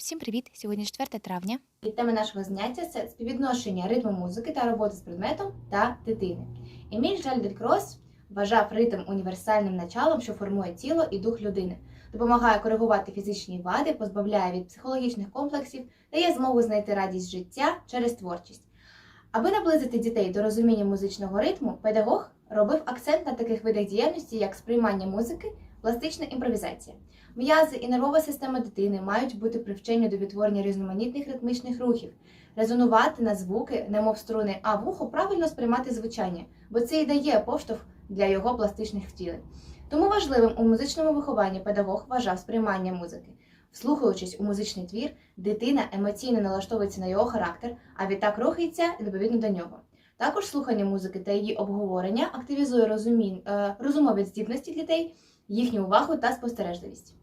Усім привіт! Сьогодні 4 травня. І тема нашого заняття це співвідношення ритму музики та роботи з предметом та дитини. Еміль Жаль Делькрос вважав ритм універсальним началом, що формує тіло і дух людини, допомагає коригувати фізичні вади, позбавляє від психологічних комплексів, дає змогу знайти радість життя через творчість. Аби наблизити дітей до розуміння музичного ритму, педагог робив акцент на таких видах діяльності, як сприймання музики, пластична імпровізація. М'язи і нервова система дитини мають бути привчені до відтворення різноманітних ритмічних рухів, резонувати на звуки, немов струни, а вухо правильно сприймати звучання, бо це і дає поштовх для його пластичних втілень. Тому важливим у музичному вихованні педагог вважав сприймання музики. Вслухаючись у музичний твір, дитина емоційно налаштовується на його характер, а відтак рухається відповідно до нього. Також слухання музики та її обговорення активізує розумін... е, розумові здібності дітей, їхню увагу та спостережливість.